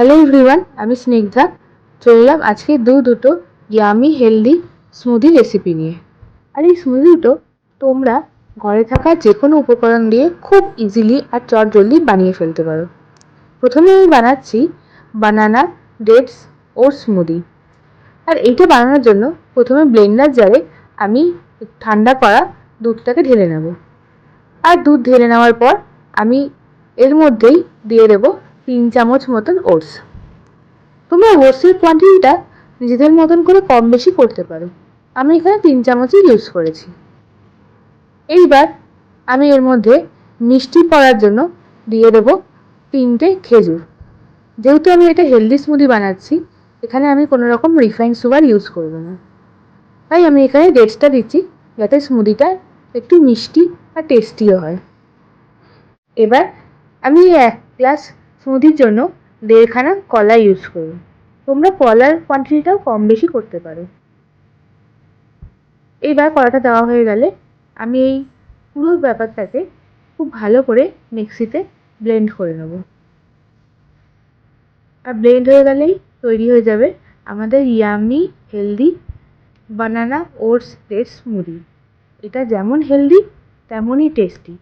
Hello everyone আমি স্নিগ্ধা। চললাম আজকে দু দুটো ইয়ামি হেলদি স্মুদি রেসিপি নিয়ে। আর এই স্মুদি দুটো তোমরা ঘরে থাকা যে কোনো উপকরণ দিয়ে খুব ইজিলি আর চট জলদি বানিয়ে ফেলতে পারো। প্রথমে আমি বানাচ্ছি বানানা ডেটস ওর স্মুদি আর এইটা বানানোর জন্য প্রথমে ব্লেন্ডার জারে আমি ঠান্ডা করা দুধটাকে ঢেলে নেব। আর দুধ ঢেলে নেওয়ার পর আমি এর মধ্যেই দিয়ে দেবো তিন চামচ মতন ওটস। তোমরা ওটসের কোয়ান্টিটিটা নিজেদের মতন করে কম বেশি করতে পারো। আমি এখানে তিন চামচই ইউজ করেছি। এইবার আমি এর মধ্যে মিষ্টি পড়ার জন্য দিয়ে দেবো তিনটে খেজুর। যেহেতু আমি এটা হেলদি স্মুদি বানাচ্ছি, এখানে আমি কোনো রকম রিফাইন্ড সুগার ইউজ করব না। তাই আমি এখানে ডেটসটা দিচ্ছি যাতে স্মুদিটা একটু মিষ্টি আর টেস্টিও হয়। এবার আমি এক গ্লাস স্মুদির জন্য দেড়খানা কলা ইউজ করব তোমরা কলার কোয়ান্টিটিটাও কম বেশি করতে পারো। এইবার কলাটা দেওয়া হয়ে গেলে আমি এই পুরো ব্যাপারটাকে খুব ভালো করে মিক্সিতে ব্লেন্ড করে নেব। আর ব্লেন্ড হয়ে গেলেই তৈরি হয়ে যাবে আমাদের yummy healthy banana oats base smoothie এটা যেমন হেলদি তেমনই টেস্টি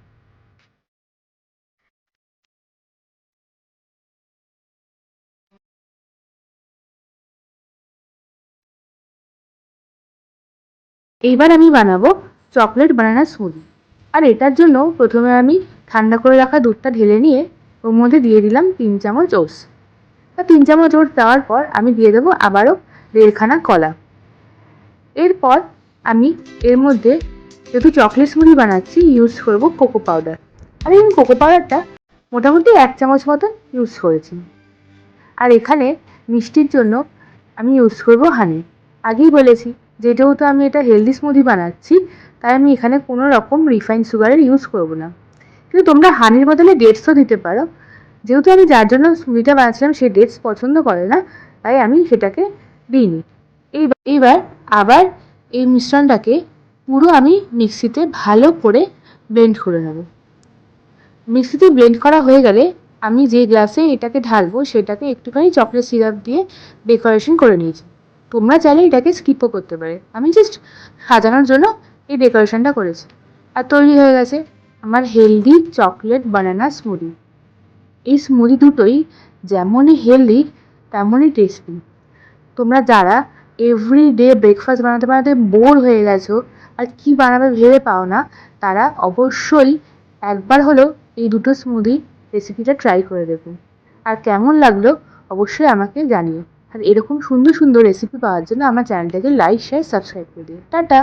এইবার আমি বানাবো চকলেট বানানা স্মুদি আর এটার জন্য প্রথমে আমি ঠান্ডা করে রাখা দুধটা ঢেলে নিয়ে ওর মধ্যে দিয়ে দিলাম তিন চামচ ওটস। তা তিন চামচ ওটস দেওয়ার পর আমি দিয়ে দেবো আবারও দেড়খানা কলা। এরপর আমি এর মধ্যে যেহেতু চকলেট স্মুদি বানাচ্ছি ইউজ করব কোকো পাউডার আর এই কোকো পাউডারটা মোটামুটি এক চামচ মতন ইউজ করেছি। আর এখানে মিষ্টির জন্য আমি ইউজ করব হানি আগেই বলেছি যেহেতু আমি এটা হেলদি স্মুদি বানাচ্ছি, তাই আমি এখানে কোনো রকম রিফাইন সুগারের ইউজ করব না। কিন্তু তোমরা হানির বদলে ডেটসও দিতে পারো। যেহেতু আমি যার জন্য স্মুদিটা বানাচ্ছিলাম, সে ডেটস পছন্দ করে না, তাই আমি সেটাকে দিইনি। এইবার আবার এই মিশ্রণটাকে পুরো আমি মিক্সিতে ভালো করে ব্লেন্ড করে নেব। মিক্সিতে ব্লেন্ড করা হয়ে গেলে আমি যে গ্লাসে এটাকে ঢালবো, সেটাকে একটুখানি চকলেট সিরাপ দিয়ে ডেকোরেশন করে নিয়েছি। তোমরা চাইলে এটাকে স্কিপও করতে পারে। আমি জাস্ট সাজানোর জন্য এই ডেকোরেশনটা করেছি। আর তৈরি হয়ে গেছে আমার হেলদি চকলেট বানানা স্মুদি এই স্মুদি দুটোই যেমনই হেলদি তেমনই টেস্টি তোমরা যারা এভরি ডে ব্রেকফাস্ট বানাতে বানাতে বোর হয়ে গেছো আর কি বানাবে ভেবে পাও না, তারা অবশ্যই একবার হলেও এই দুটো স্মুদি রেসিপিটা ট্রাই করে দেবে আর কেমন লাগল অবশ্যই আমাকে জানিও। আর এরকম সুন্দর সুন্দর রেসিপি পাওয়ার জন্য আমার চ্যানেলটাকে লাইক শেয়ার সাবস্ক্রাইব করে দিও। টাটা!